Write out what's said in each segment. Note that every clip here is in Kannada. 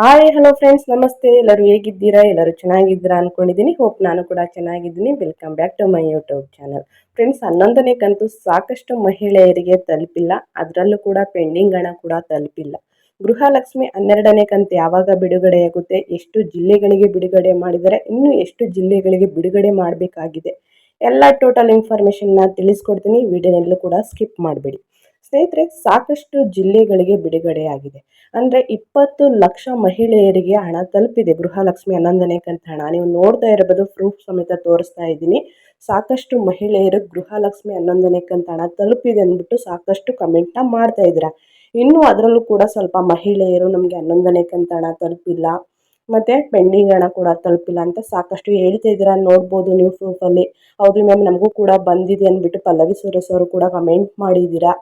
ಹಾಯ್ ಹಲೋ ಫ್ರೆಂಡ್ಸ್ ನಮಸ್ತೆ. ಎಲ್ಲರೂ ಹೇಗಿದ್ದೀರಾ? ಎಲ್ಲರೂ ಚೆನ್ನಾಗಿದ್ದೀರಾ ಅನ್ಕೊಂಡಿದ್ದೀನಿ. ಹೋಪ್ ನಾನು ಕೂಡ ಚೆನ್ನಾಗಿದ್ದೀನಿ. Welcome back to my YouTube channel friends ಹನ್ನೊಂದನೇ ಕಂತು ಸಾಕಷ್ಟು ಮಹಿಳೆಯರಿಗೆ ತಲುಪಿಲ್ಲ. ಅದರಲ್ಲೂ ಕೂಡ ಪೆಂಡಿಂಗ್ ಹಣ ಕೂಡ ತಲುಪಿಲ್ಲ. ಗೃಹಲಕ್ಷ್ಮಿ ಹನ್ನೆರಡನೇ ಕಂತು ಯಾವಾಗ ಬಿಡುಗಡೆಯಾಗುತ್ತೆ ಎಷ್ಟು ಜಿಲ್ಲೆಗಳಿಗೆ ಬಿಡುಗಡೆ ಮಾಡಿದರೆ? ಇನ್ನೂ ಎಷ್ಟು ಜಿಲ್ಲೆಗಳಿಗೆ ಬಿಡುಗಡೆ ಮಾಡಬೇಕಾಗಿದೆ? ಎಲ್ಲ ಟೋಟಲ್ ಇನ್ಫಾರ್ಮೇಷನ್ನ ತಿಳಿಸ್ಕೊಡ್ತೀನಿ. ವಿಡಿಯೋನಲ್ಲೂ ಕೂಡ ಸ್ಕಿಪ್ ಮಾಡಬೇಡಿ. ಸ್ನೇಹಿತರೆ, ಸಾಕಷ್ಟು ಜಿಲ್ಲೆಗಳಿಗೆ ಬಿಡುಗಡೆಯಾಗಿದೆ. ಅಂದರೆ ಇಪ್ಪತ್ತು ಲಕ್ಷ ಮಹಿಳೆಯರಿಗೆ ಹಣ ತಲುಪಿದೆ ಗೃಹಲಕ್ಷ್ಮಿ ಹನ್ನೊಂದನೇ ಕಂತ ಹಣ ನೀವು ನೋಡ್ತಾ ಇರಬಹುದು ಪ್ರೂಫ್ ಸಮೇತ ತೋರಿಸ್ತಾ ಇದ್ದೀನಿ. ಸಾಕಷ್ಟು ಮಹಿಳೆಯರು ಗೃಹಲಕ್ಷ್ಮಿ ಹನ್ನೊಂದನೇ ಕಂತ ಹಣ ತಲುಪಿದೆ ಅಂದ್ಬಿಟ್ಟು ಸಾಕಷ್ಟು ಕಮೆಂಟ್ನ ಮಾಡ್ತಾ ಇದ್ದೀರಾ. ಇನ್ನು ಅದರಲ್ಲೂ ಕೂಡ ಸ್ವಲ್ಪ ಮಹಿಳೆಯರು ನಮಗೆ ಹನ್ನೊಂದನೇ ಕಂತ ಹಣ ತಲುಪಿಲ್ಲ. ಮತ್ತು ಪೆಂಡಿಂಗ್ ಹಣ ಕೂಡ ತಲುಪಿಲ್ಲ ಅಂತ ಸಾಕಷ್ಟು ಹೇಳ್ತಾ ಇದ್ದೀರಾ. ನೋಡ್ಬೋದು ನೀವು ಪ್ರೂಫಲ್ಲಿ ಹೌದು ಮ್ಯಾಮ್ ನಮಗೂ ಕೂಡ ಬಂದಿದೆ ಅಂದ್ಬಿಟ್ಟು ಪಲ್ಲವಿ ಸುರೇಶ್ ಅವರು ಕೂಡ ಕಮೆಂಟ್ ಮಾಡಿದ್ದೀರಾ.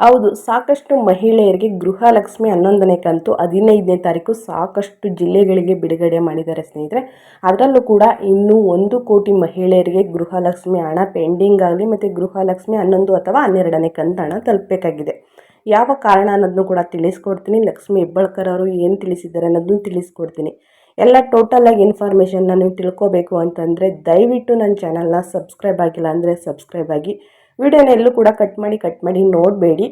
ಹೌದು, ಸಾಕಷ್ಟು ಮಹಿಳೆಯರಿಗೆ ಗೃಹಲಕ್ಷ್ಮಿ ಹನ್ನೊಂದನೇ ಕಂತು ಹದಿನೈದನೇ ತಾರೀಕು ಸಾಕಷ್ಟು ಜಿಲ್ಲೆಗಳಿಗೆ ಬಿಡುಗಡೆ ಮಾಡಿದ್ದಾರೆ ಸ್ನೇಹಿತರೆ. ಅದರಲ್ಲೂ ಕೂಡ ಇನ್ನೂ ಒಂದು ಕೋಟಿ ಮಹಿಳೆಯರಿಗೆ ಗೃಹಲಕ್ಷ್ಮಿ ಹಣ ಪೆಂಡಿಂಗ್ ಆಗಲಿ ಮತ್ತು ಗೃಹಲಕ್ಷ್ಮಿ ಹನ್ನೊಂದು ಅಥವಾ ಹನ್ನೆರಡನೇ ಕಂತು ಹಣ ತಲುಪಬೇಕಾಗಿದೆ. ಯಾವ ಕಾರಣ ಅನ್ನೋದನ್ನು ಕೂಡ ತಿಳಿಸ್ಕೊಡ್ತೀನಿ. ಲಕ್ಷ್ಮಿ ಹೆಬ್ಬಳ್ಕರ್ ಅವರು ಏನು ತಿಳಿಸಿದ್ದಾರೆ ಅನ್ನೋದನ್ನು ತಿಳಿಸ್ಕೊಡ್ತೀನಿ. ಎಲ್ಲ ಟೋಟಲಾಗಿ ಇನ್ಫಾರ್ಮೇಷನ್ನ ನೀವು ತಿಳ್ಕೊಬೇಕು ಅಂತಂದರೆ ದಯವಿಟ್ಟು ನನ್ನ ಚಾನಲ್ನ ಸಬ್ಸ್ಕ್ರೈಬ್ ಆಗಿಲ್ಲ ಅಂದರೆ ಸಬ್ಸ್ಕ್ರೈಬ್ ಆಗಿ ವಿಡಿಯೋನ ಎಲ್ಲೂ ಕೂಡ ಕಟ್ ಮಾಡಿ ಕಟ್ ಮಾಡಿ ನೋಡಬೇಡಿ.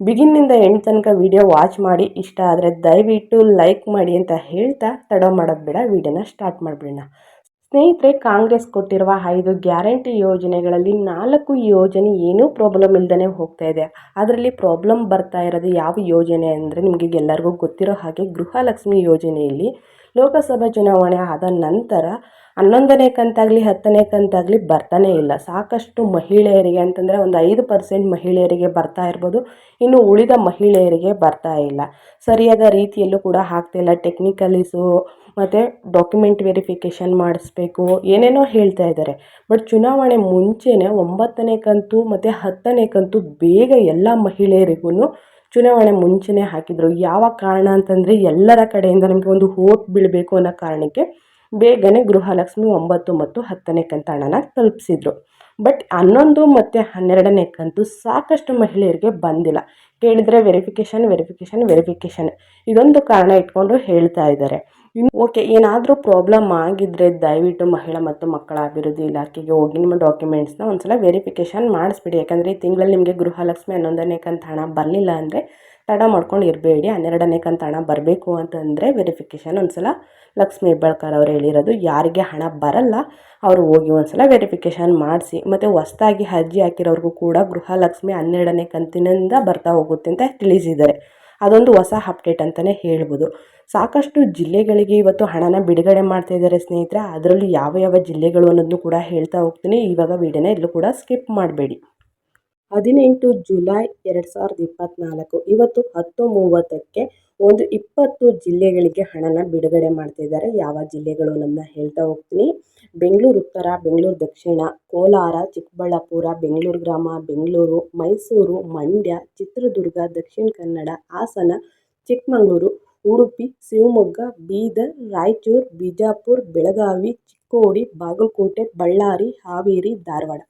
ಬಿಗಿನ್ನಿಂದ ಎಂಡ್ ತನಕ ವಿಡಿಯೋ ವಾಚ್ ಮಾಡಿ. ಇಷ್ಟ ಆದರೆ ದಯವಿಟ್ಟು ಲೈಕ್ ಮಾಡಿ ಅಂತ ಹೇಳ್ತಾ ತಡ ಮಾಡೋದು ಬೇಡ, ವಿಡಿಯೋನ ಸ್ಟಾರ್ಟ್ ಮಾಡಿಬಿಡೋಣ. ಸ್ನೇಹಿತರೆ, ಕಾಂಗ್ರೆಸ್ ಕೊಟ್ಟಿರುವ ಐದು ಗ್ಯಾರಂಟಿ ಯೋಜನೆಗಳಲ್ಲಿ ನಾಲ್ಕು ಯೋಜನೆ ಏನೂ ಪ್ರಾಬ್ಲಮ್ ಇಲ್ಲದೇ ಹೋಗ್ತಾ ಇದೆ. ಅದರಲ್ಲಿ ಪ್ರಾಬ್ಲಮ್ ಬರ್ತಾ ಇರೋದು ಯಾವ ಯೋಜನೆ ಅಂದರೆ ನಿಮಗೆ ಎಲ್ಲರಿಗೂ ಗೊತ್ತಿರೋ ಹಾಗೆ ಗೃಹಲಕ್ಷ್ಮಿ ಯೋಜನೆಯಲ್ಲಿ ಲೋಕಸಭಾ ಚುನಾವಣೆ ಆದ ನಂತರ ಹನ್ನೊಂದನೇ ಕಂತಾಗಲಿ, ಹತ್ತನೇ ಕಂತಾಗಲಿ ಬರ್ತಾನೇ ಇಲ್ಲ. ಸಾಕಷ್ಟು ಮಹಿಳೆಯರಿಗೆ ಅಂತಂದರೆ ಒಂದು ಐದು ಪರ್ಸೆಂಟ್ ಮಹಿಳೆಯರಿಗೆ ಬರ್ತಾ ಇರ್ಬೋದು. ಇನ್ನು ಉಳಿದ ಮಹಿಳೆಯರಿಗೆ ಬರ್ತಾ ಇಲ್ಲ. ಸರಿಯಾದ ರೀತಿಯಲ್ಲೂ ಕೂಡ ಆಗ್ತಾಯಿಲ್ಲ ಟೆಕ್ನಿಕಲೀಸು ಮತ್ತು ಡಾಕ್ಯುಮೆಂಟ್ ವೆರಿಫಿಕೇಷನ್ ಮಾಡಿಸ್ಬೇಕು, ಏನೇನೋ ಹೇಳ್ತಾ ಇದ್ದಾರೆ. ಬಟ್ ಚುನಾವಣೆ ಮುಂಚೆನೇ ಒಂಬತ್ತನೇ ಕಂತು ಮತ್ತು ಹತ್ತನೇ ಕಂತು ಬೇಗ ಎಲ್ಲ ಮಹಿಳೆಯರಿಗೂ ಚುನಾವಣೆ ಮುಂಚೆನೇ ಹಾಕಿದರು. ಯಾವ ಕಾರಣ ಅಂತಂದರೆ ಎಲ್ಲರ ಕಡೆಯಿಂದ ನಮಗೆ ಒಂದು ಹೋಪ್ ಬೀಳಬೇಕು ಅನ್ನೋ ಕಾರಣಕ್ಕೆ ಬೇಗನೆ ಗೃಹಲಕ್ಷ್ಮಿ ಒಂಬತ್ತು ಮತ್ತು ಹತ್ತನೇ ಕಂತಾಣನ ತಲುಪಿಸಿದ್ರು. ಬಟ್ ಹನ್ನೊಂದು ಮತ್ತು ಹನ್ನೆರಡನೇ ಕಂತು ಸಾಕಷ್ಟು ಮಹಿಳೆಯರಿಗೆ ಬಂದಿಲ್ಲ. ಕೇಳಿದರೆ ವೆರಿಫಿಕೇಷನ್ ವೆರಿಫಿಕೇಷನ್ ವೆರಿಫಿಕೇಷನ್ ಇದೊಂದು ಕಾರಣ ಇಟ್ಕೊಂಡು ಹೇಳ್ತಾ ಇದ್ದಾರೆ. ಓಕೆ, ಏನಾದರೂ ಪ್ರಾಬ್ಲಮ್ ಆಗಿದ್ದರೆ ದಯವಿಟ್ಟು ಮಹಿಳಾ ಮತ್ತು ಮಕ್ಕಳ ಅಭಿವೃದ್ಧಿ ಇಲಾಖೆಗೆ ಹೋಗಿ ನಿಮ್ಮ ಡಾಕ್ಯುಮೆಂಟ್ಸ್ನ ಒಂದ್ಸಲ ವೆರಿಫಿಕೇಷನ್ ಮಾಡಿಸ್ಬಿಡಿ. ಯಾಕಂದರೆ ಈ ತಿಂಗಳಲ್ಲಿ ನಿಮಗೆ ಗೃಹಲಕ್ಷ್ಮಿ ಹನ್ನೊಂದನೇ ಕಂತು ಹಣ ಬರಲಿಲ್ಲ ಅಂದರೆ ತಡ ಮಾಡ್ಕೊಂಡು ಇರಬೇಡಿ. ಹನ್ನೆರಡನೇ ಕಂತು ಹಣ ಬರಬೇಕು ಅಂತಂದರೆ ವೆರಿಫಿಕೇಷನ್ ಒಂದು ಸಲ ಲಕ್ಷ್ಮೀ ಹೆಬ್ಬಾಳ್ಕರ್ ಅವರು ಹೇಳಿರೋದು, ಯಾರಿಗೆ ಹಣ ಬರಲ್ಲ ಅವರು ಹೋಗಿ ಒಂದು ಸಲ ವೆರಿಫಿಕೇಷನ್ ಮಾಡಿಸಿ. ಮತ್ತು ಹೊಸ್ದಾಗಿ ಅರ್ಜಿ ಹಾಕಿರೋರಿಗೂ ಕೂಡ ಗೃಹಲಕ್ಷ್ಮಿ ಹನ್ನೆರಡನೇ ಕಂತಿನಿಂದ ಬರ್ತಾ ಹೋಗುತ್ತೆ ಅಂತ ತಿಳಿಸಿದ್ದಾರೆ. ಅದೊಂದು ಹೊಸ ಅಪ್ಡೇಟ್ ಅಂತಲೇ ಹೇಳ್ಬೋದು. ಸಾಕಷ್ಟು ಜಿಲ್ಲೆಗಳಿಗೆ ಇವತ್ತು ಹಣನ ಬಿಡುಗಡೆ ಮಾಡ್ತಾ ಇದ್ದಾರೆ ಸ್ನೇಹಿತರೆ. ಅದರಲ್ಲಿ ಯಾವ ಯಾವ ಜಿಲ್ಲೆಗಳು ಅನ್ನೋದನ್ನು ಕೂಡ ಹೇಳ್ತಾ ಹೋಗ್ತೀನಿ. ಇವಾಗ ವೀಡಿಯೋನ ಎಲ್ಲೂ ಕೂಡ ಸ್ಕಿಪ್ ಮಾಡಬೇಡಿ. ಹದಿನೆಂಟು ಜುಲೈ ಎರಡು ಸಾವಿರದ ಇಪ್ಪತ್ತ್ನಾಲ್ಕು ಇವತ್ತು ಹತ್ತು ಮೂವತ್ತಕ್ಕೆ ಒಂದು ಇಪ್ಪತ್ತು ಜಿಲ್ಲೆಗಳಿಗೆ ಹಣನ ಬಿಡುಗಡೆ ಮಾಡ್ತಿದ್ದಾರೆ ಯಾವ ಜಿಲ್ಲೆಗಳು ನನ್ನ ಹೇಳ್ತಾ ಹೋಗ್ತೀನಿ. ಬೆಂಗಳೂರು ಉತ್ತರ, ಬೆಂಗಳೂರು ದಕ್ಷಿಣ, ಕೋಲಾರ, ಚಿಕ್ಕಬಳ್ಳಾಪುರ, ಬೆಂಗಳೂರು ಗ್ರಾಮ, ಬೆಂಗಳೂರು, ಮೈಸೂರು, ಮಂಡ್ಯ, ಚಿತ್ರದುರ್ಗ, ದಕ್ಷಿಣ ಕನ್ನಡ, ಹಾಸನ, ಚಿಕ್ಕಮಗಳೂರು, ಉಡುಪಿ, ಶಿವಮೊಗ್ಗ, ಬೀದರ್, ರಾಯಚೂರು, ಬಿಜಾಪುರ, ಬೆಳಗಾವಿ, ಚಿಕ್ಕೋಡಿ, ಬಾಗಲಕೋಟೆ, ಬಳ್ಳಾರಿ, ಹಾವೇರಿ, ಧಾರವಾಡ.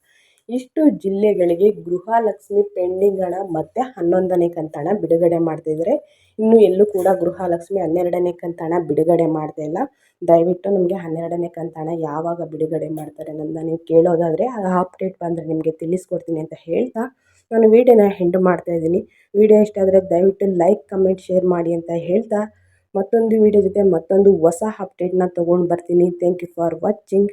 ಇಷ್ಟು ಜಿಲ್ಲೆಗಳಿಗೆ ಗೃಹಲಕ್ಷ್ಮಿ ಪೆಂಡಿಂಗ್ ಹಣ ಮತ್ತು ಹನ್ನೊಂದನೇ ಕಂತಣ ಬಿಡುಗಡೆ ಮಾಡ್ತಿದ್ದಾರೆ ಇನ್ನು ಎಲ್ಲೂ ಕೂಡ ಗೃಹಲಕ್ಷ್ಮಿ ಹನ್ನೆರಡನೇ ಕಂತಣ ಬಿಡುಗಡೆ ಮಾಡ್ತಾ ಇಲ್ಲ. ದಯವಿಟ್ಟು ನಮಗೆ ಹನ್ನೆರಡನೇ ಕಂತಣ ಯಾವಾಗ ಬಿಡುಗಡೆ ಮಾಡ್ತಾರೆ ಅನ್ನೋದನ್ನ ನೀವು ಕೇಳೋದಾದರೆ ಆ ಅಪ್ಡೇಟ್ ಬಂದರೆ ನಿಮಗೆ ತಿಳಿಸ್ಕೊಡ್ತೀನಿ ಅಂತ ಹೇಳ್ತಾ ನಾನು ವೀಡಿಯೋನ ಹೆಂಡ್ ಮಾಡ್ತಾ ಇದ್ದೀನಿ. ವೀಡಿಯೋ ಇಷ್ಟ ಆದರೆ ದಯವಿಟ್ಟು ಲೈಕ್, ಕಮೆಂಟ್, ಶೇರ್ ಮಾಡಿ ಅಂತ ಹೇಳ್ತಾ ಮತ್ತೊಂದು ವೀಡಿಯೋ ಜೊತೆ ಮತ್ತೊಂದು ಹೊಸ ಅಪ್ಡೇಟ್ನ ತೊಗೊಂಡು ಬರ್ತೀನಿ. Thank you for watching